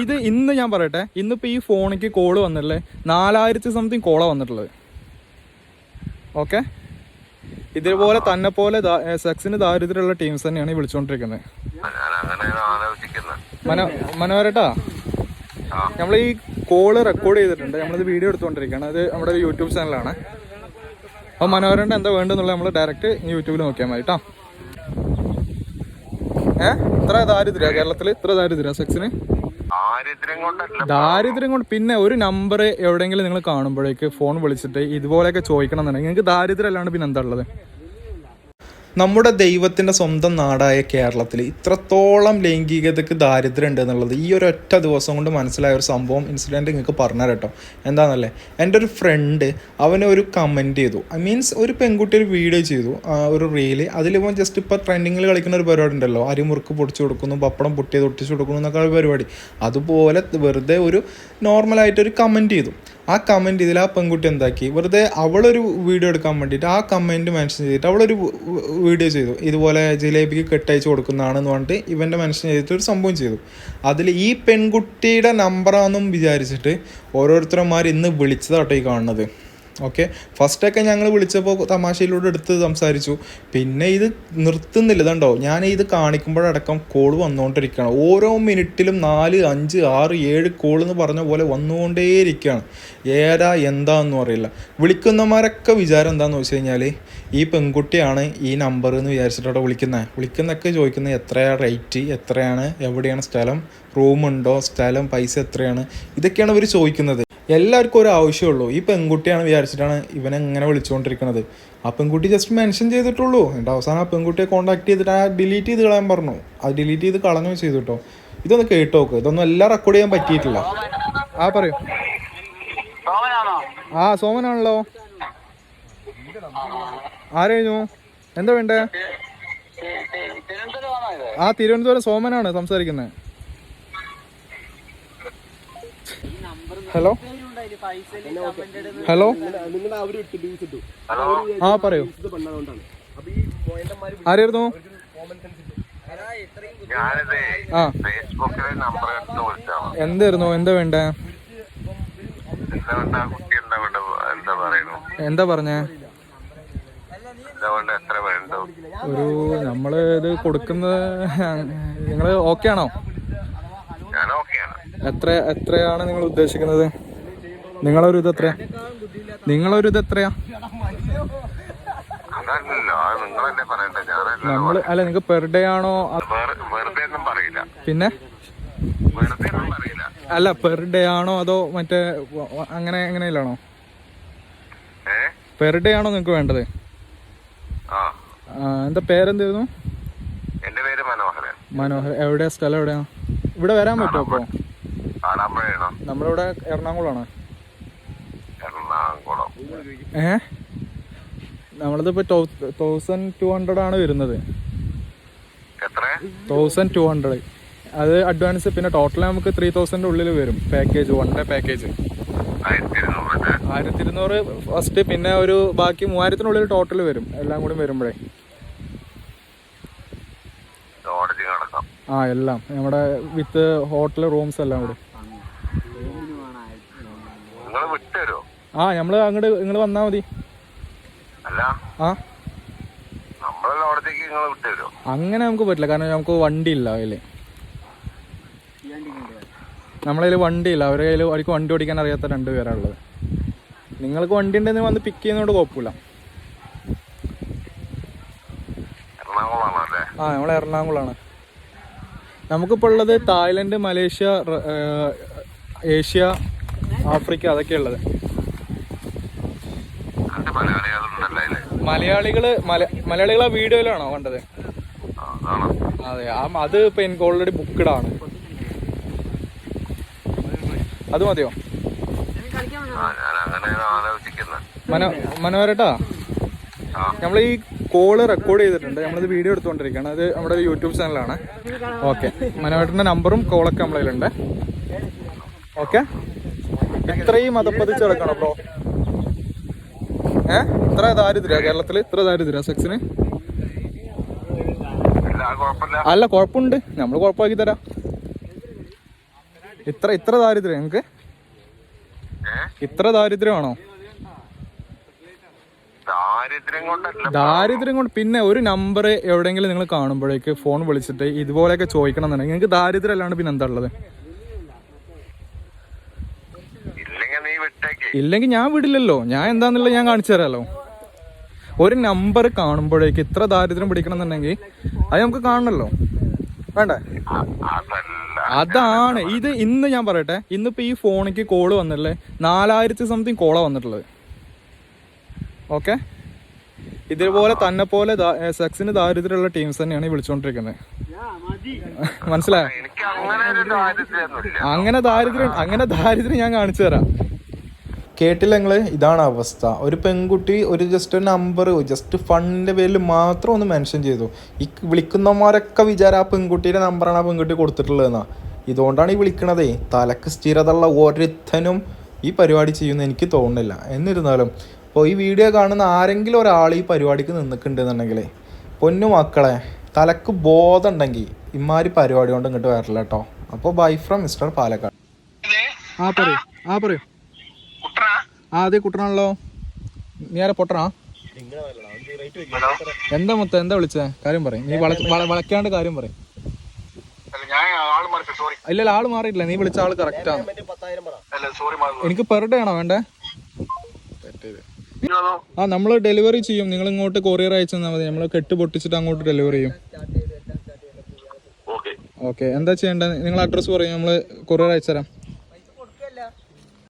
ഇത് ഇന്ന് ഞാൻ പറയട്ടെ ഇന്നിപ്പോ ഈ ഫോണിക്ക് കോൾ വന്നിട്ടുള്ളത് നാലായിരത്തി സംതിങ് കോളാ വന്നിട്ടുള്ളത്. ഓക്കെ ഇതേപോലെ തന്നെ പോലെ സെക്സിന് ദാരിദ്ര്യമുള്ള ടീംസ് തന്നെയാണ് വിളിച്ചോണ്ടിരിക്കുന്നത് മനോ മനോഹരട്ടാ? നമ്മൾ ഈ കോൾ റെക്കോർഡ് ചെയ്തിട്ടുണ്ട് നമ്മളിത് വീഡിയോ എടുത്തുകൊണ്ടിരിക്കുകയാണ് അത് നമ്മുടെ യൂട്യൂബ് ചാനലാണ് അപ്പോൾ മനോഹരന്റെ എന്താ വേണ്ടെന്നുള്ളത് നമ്മൾ ഡയറക്റ്റ് യൂട്യൂബിൽ നോക്കിയാൽ മതി കേട്ടോ ഏ? ഇത്ര ദാരിദ്ര്യ കേരളത്തിൽ ഇത്ര ദാരിദ്ര്യ സെക്സിന് ദാരിദ്ര്യം കൊണ്ട് പിന്നെ ഒരു നമ്പർ എവിടെയെങ്കിലും നിങ്ങൾ കാണുമ്പോഴേക്ക് ഫോൺ വിളിച്ചിട്ട് ഇതുപോലെയൊക്കെ ചോദിക്കണം എന്നുണ്ടെങ്കിൽ നിങ്ങൾക്ക് ദാരിദ്ര്യം അല്ലാണ്ട് പിന്നെ എന്താ ഉള്ളത്? നമ്മുടെ ദൈവത്തിന്റെ സ്വന്തം നാടായ കേരളത്തിൽ ഇത്രത്തോളം ലൈംഗികതയ്ക്ക് ദാരിദ്ര്യം ഉണ്ട് എന്നുള്ളത് ഈ ഒരു ഒറ്റ ദിവസം കൊണ്ട് മനസ്സിലായ ഒരു സംഭവം ഇൻസിഡന്റ് നിങ്ങൾക്ക് പറഞ്ഞു കേട്ടോ. എന്താണെന്നല്ലേ എന്റെ ഒരു ഫ്രണ്ട് അവനെ ഒരു കമന്റ് ചെയ്തു. ഐ മീൻസ് ഒരു പെൺകുട്ടി ഒരു വീഡിയോ ചെയ്തു ഒരു റീൽ അതിലിപ്പോൾ ജസ്റ്റ് ഇപ്പോൾ ട്രെൻഡിങ്ങിൽ കളിക്കുന്ന ഒരു പരിപാടി ഉണ്ടല്ലോ. അരിമുറുക്ക് പൊടിച്ചു കൊടുക്കുന്നു പപ്പടം പൊട്ടിയത് ഒട്ടിച്ചു കൊടുക്കുന്നു എന്നൊക്കെ പരിപാടി. അതുപോലെ വെറുതെ ഒരു നോർമലായിട്ടൊരു കമന്റ് ചെയ്തു. ആ കമന്റ് ഇതിൽ ആ പെൺകുട്ടി എന്താക്കി? വെറുതെ അവളൊരു വീഡിയോ എടുക്കാൻ വേണ്ടിയിട്ട് ആ കമന്റ് മെൻഷൻ ചെയ്തിട്ട് അവളൊരു വീഡിയോ ചെയ്തു. ഇതുപോലെ ജിലേബിക്ക് കെട്ടയച്ച് കൊടുക്കുന്നതാണെന്ന് പറഞ്ഞിട്ട് ഇവന്റെ മെൻഷൻ ചെയ്തിട്ട് ഒരു സംഭവം ചെയ്തു. അതിൽ ഈ പെൺകുട്ടിയുടെ നമ്പറാണെന്നും വിചാരിച്ചിട്ട് ഓരോരുത്തരന്മാർ ഇന്ന് വിളിച്ചതാട്ടോ ഈ കാണുന്നത്. ഓക്കെ ഫസ്റ്റൊക്കെ ഞങ്ങൾ വിളിച്ചപ്പോൾ തമാശയിലൂടെ എടുത്ത് സംസാരിച്ചു. പിന്നെ ഇത് നിർത്തുന്നില്ല. ഇതുണ്ടോ? ഞാൻ ഇത് കാണിക്കുമ്പോഴടക്കം കോൾ വന്നുകൊണ്ടിരിക്കുകയാണ് ഓരോ മിനിറ്റിലും നാല് അഞ്ച് ആറ് ഏഴ് കോൾ എന്ന് പറഞ്ഞ പോലെ വന്നുകൊണ്ടേയിരിക്കുകയാണ് ഏതാ എന്താണെന്നും അറിയില്ല. വിളിക്കുന്നവരൊക്കെ വിചാരം എന്താണെന്ന് വെച്ച് കഴിഞ്ഞാൽ ഈ പെൺകുട്ടിയാണ് ഈ നമ്പർ എന്ന് വിചാരിച്ചിട്ടവിടെ വിളിക്കുന്നത്. വിളിക്കുന്നൊക്കെ ചോദിക്കുന്നത് എത്രയാണ് റേറ്റ് എത്രയാണ് എവിടെയാണ് സ്ഥലം റൂമുണ്ടോ സ്ഥലം പൈസ എത്രയാണ്? ഇതൊക്കെയാണ് ഇവർ ചോദിക്കുന്നത്. എല്ലാവർക്കും ഒരു ആവശ്യമുള്ളൂ. ഈ പെൺകുട്ടിയാണ് വിചാരിച്ചിട്ടാണ് ഇവനെ ഇങ്ങനെ വിളിച്ചുകൊണ്ടിരിക്കുന്നത്. ആ പെൺകുട്ടി ജസ്റ്റ് മെൻഷൻ ചെയ്തിട്ടുള്ളൂ. എന്നിട്ട് അവസാനം ആ പെൺകുട്ടിയെ കോൺടാക്ട് ചെയ്തിട്ട് ആ ഡിലീറ്റ് ചെയ്ത് കളയാൻ പറഞ്ഞു. അത് ഡിലീറ്റ് ചെയ്ത് കളഞ്ഞു ചെയ്തു കേട്ടോ. ഇതൊന്ന് കേട്ടോക്ക് ഇതൊന്നും എല്ലാം റെക്കോർഡ് ചെയ്യാൻ പറ്റിയിട്ടില്ല. ആ പറയൂ. ആ സോമനാണല്ലോ. ആരായിരുന്നു എന്താ വേണ്ടേ? ആ തിരുവനന്തപുരം സോമനാണ് സംസാരിക്കുന്നത് ഹലോ? ഹലോ? നിങ്ങൾ ഇട്ട്. ആ പറയൂ. ആരായിരുന്നു? ആ. എന്തായിരുന്നു? എന്താ വേണ്ടേ? എന്താ വേണ്ട? ആ എന്താ വേണ്ട? എന്താ പറയുന്നു? എന്താ പറഞ്ഞേ? എന്താ വേണ്ട? എത്ര വേണ്ടു? ഒരു നമ്മൾ ഇത് കൊടുക്കുന്ന നിങ്ങൾ ഓക്കെ ആണോ. എത്ര എത്രയാണ് നിങ്ങൾ ഉദ്ദേശിക്കുന്നത്? നിങ്ങളൊരു ഇത് എത്രയാ നിങ്ങളൊരു ഇത് എത്രയാ നമ്മൾ അല്ല നിങ്ങൾക്ക് പെർ ഡേ ആണോ? പിന്നെ? അല്ല പെർ ഡേ ആണോ അതോ മറ്റേ അങ്ങനെ എങ്ങനെയല്ലാണോ പെർ ഡേ ആണോ നിങ്ങക്ക് വേണ്ടത്? എന്താ പേരെന്തായിരുന്നു? എന്റെ പേര് മനോഹരൻ. മനോഹർ എവിടെയാ സ്ഥലം എവിടെയാ? ഇവിടെ വരാൻ പറ്റുമോ അപ്പൊ നമ്മളിവിടെ എറണാകുളമാണ്. എറണാകുളം നമ്മളത് ഇപ്പൊ തൗസൻഡ് ടു ഹൺഡ്രഡ് ആണ് വരുന്നത്. തൗസൻഡ് ടു ഹൺഡ്രഡ് അത് അഡ്വാൻസ് പിന്നെ ടോട്ടൽ നമുക്ക് ത്രീ തൗസൻഡ് ഉള്ളിൽ വരും പാക്കേജ് വൺ ഡേ പാക്കേജ് ആയിരത്തി ഇരുന്നൂറ് ഫസ്റ്റ് പിന്നെ ഒരു ബാക്കി മൂവായിരത്തിനുള്ളിൽ ടോട്ടൽ വരും. എല്ലാം കൂടി വരുമ്പോഴേ. ആ എല്ലാം. നമ്മുടെ വിത്ത് ഹോട്ടൽ റൂംസ് എല്ലാം കൂടി. ആ നമ്മൾ അങ്ങോട്ട് നിങ്ങൾ വന്നാ മതി. ആ. നമ്മളെ അങ്ങനെ നമുക്ക് പറ്റില്ല കാരണം നമുക്ക് വണ്ടി ഇല്ല അതിൽ നമ്മളെ കയ്യിൽ വണ്ടി ഇല്ല അവരുടെ കയ്യിൽ അവർക്ക് വണ്ടി ഓടിക്കാൻ അറിയാത്ത രണ്ട് പേരാണുള്ളത് നിങ്ങൾക്ക് വണ്ടി ഉണ്ടെന്ന് വന്ന് പിക്ക് ചെയ്യുന്നതുകൊണ്ട് കുഴപ്പമില്ല. ആ നമ്മൾ എറണാകുളമാണ് നമുക്കിപ്പോൾ ഉള്ളത് തായ്ലൻഡ് മലേഷ്യ ഏഷ്യ ആഫ്രിക്ക അതൊക്കെ ഉള്ളത്. മലയാളികൾ മല മലയാളികൾ ആ വീഡിയോയിലാണോ കണ്ടത്? അതെ അത് ഇപ്പൊ എനിക്ക് ഓൾറെഡി ബുക്ക്ഡ് ആണ്. അത് മതിയോ? മനോഹരട്ടാ? നമ്മൾ നമ്മൾ ഈ കോൾ റെക്കോർഡ് ചെയ്തിട്ടുണ്ട്. നമ്മളിത് വീഡിയോ എടുത്തുകൊണ്ടിരിക്കുകയാണ്. അത് നമ്മുടെ യൂട്യൂബ് ചാനലാണ് ഓക്കെ മനോഹരന്റെ നമ്പറും കോളൊക്കെ നമ്മളതിലുണ്ട് ഓക്കെ ഇത്രയും അതപ്പതിച്ച് കിടക്കണം ബ്രോ ഏ? ഇത്ര ദാരിദ്ര്യ കേരളത്തിൽ ഇത്ര ദാരിദ്ര്യ സെക്സിന്? അല്ല കുഴപ്പമുണ്ട്. നമ്മൾ കുഴപ്പമാക്കി തരാം. ഇത്ര ഇത്ര ദാരിദ്ര്യം നിങ്ങക്ക്? ഇത്ര ദാരിദ്ര്യമാണോ ദാരിദ്ര്യം കൊണ്ട് പിന്നെ ഒരു നമ്പർ എവിടെയെങ്കിലും നിങ്ങൾ കാണുമ്പോഴേക്ക് ഫോൺ വിളിച്ചിട്ട് ഇതുപോലെയൊക്കെ ചോദിക്കണം എന്നുണ്ടെങ്കിൽ നിങ്ങൾക്ക് ദാരിദ്ര്യം അല്ലാണ്ട് പിന്നെ എന്താ ഉള്ളത് ഇല്ലെങ്കിൽ നീ വിട്ടേക്ക് ഇല്ലെങ്കിൽ ഞാൻ വിടില്ലല്ലോ. ഞാൻ എന്താന്നുള്ളത് ഞാൻ കാണിച്ചു തരാമല്ലോ ഒരു നമ്പർ കാണുമ്പോഴേക്ക് ഇത്ര ദാരിദ്ര്യം പിടിക്കണം എന്നുണ്ടെങ്കിൽ അത് നമുക്ക് കാണണല്ലോ. വേണ്ടേ? അതാണ്. ഇത് ഇന്ന് ഞാൻ പറയട്ടെ. ഇന്നിപ്പോ ഈ ഫോണിക്ക് കോൾ വന്നില്ലേ നാലായിരത്തി സംതിങ് കോളാ വന്നിട്ടുള്ളത്. ഓക്കെ ഇതേപോലെ തന്നെ പോലെ സെക്സിന് ദാരിദ്ര്യമുള്ള ടീംസ് തന്നെയാണ് ഈ വിളിച്ചുകൊണ്ടിരിക്കുന്നത് മനസ്സിലായോ? അങ്ങനെ ദാരിദ്ര്യം അങ്ങനെ ദാരിദ്ര്യം ഞാൻ കാണിച്ചു തരാം. കേട്ടില്ല നിങ്ങൾ? ഇതാണ് അവസ്ഥ. ഒരു പെൺകുട്ടി ഒരു ജസ്റ്റ് ഒരു നമ്പർ ജസ്റ്റ് ഫണ്ടിന്റെ പേരിൽ മാത്രം ഒന്ന് മെൻഷൻ ചെയ്തു. ഈ വിളിക്കുന്നവന്മാരൊക്കെ വിചാരം ആ പെൺകുട്ടിയുടെ നമ്പറാണ് ആ പെൺകുട്ടി കൊടുത്തിട്ടുള്ളതെന്നാ. ഇതുകൊണ്ടാണ് ഈ വിളിക്കണതേ. തലക്ക് സ്ഥിരതയുള്ള ഒരുത്തനും ഈ പരിപാടി ചെയ്യുമെന്ന് എനിക്ക് തോന്നുന്നില്ല. എന്നിരുന്നാലും ഇപ്പോൾ ഈ വീഡിയോ കാണുന്ന ആരെങ്കിലും ഒരാൾ ഈ പരിപാടിക്ക് നിന്നിട്ടുണ്ടെന്നുണ്ടെങ്കിലേ പൊന്നു മക്കളെ തലക്ക് ബോധം ഉണ്ടെങ്കിൽ ഇമാരി പരിപാടി കൊണ്ട് ഇങ്ങോട്ട് വരില്ല കേട്ടോ. അപ്പോൾ ബൈ ഫ്രം മിസ്റ്റർ പാലക്കാട്. ആ പറയൂ. ആ പറയൂ. ആ അതെ കുട്ടനാണല്ലോ. നീ ആരെ പൊട്ടണോ എന്താ മൊത്തം എന്താ വിളിച്ചേ? കാര്യം പറയും. നീ വള- വള- വളയ്ക്കാണ്ട് കാര്യം പറയും. ഇല്ല ആൾ മാറിയില്ല മാറിയിട്ടില്ല. നീ വിളിച്ച ആൾ കറക്റ്റ് ആണ്. എനിക്ക് പെർ ഡേ ആണോ വേണ്ടേ? ആ നമ്മൾ ഡെലിവറി ചെയ്യും. നിങ്ങൾ ഇങ്ങോട്ട് കൊറിയർ അയച്ചു തന്നാൽ മതി. നമ്മൾ കെട്ട് പൊട്ടിച്ചിട്ട് അങ്ങോട്ട് ഡെലിവറി ചെയ്യും. ഓക്കെ ഓക്കെ എന്താ ചെയ്യേണ്ടത്? നിങ്ങൾ അഡ്രസ്സ് പറയും. നമ്മൾ കൊറിയർ അയച്ചു തരാം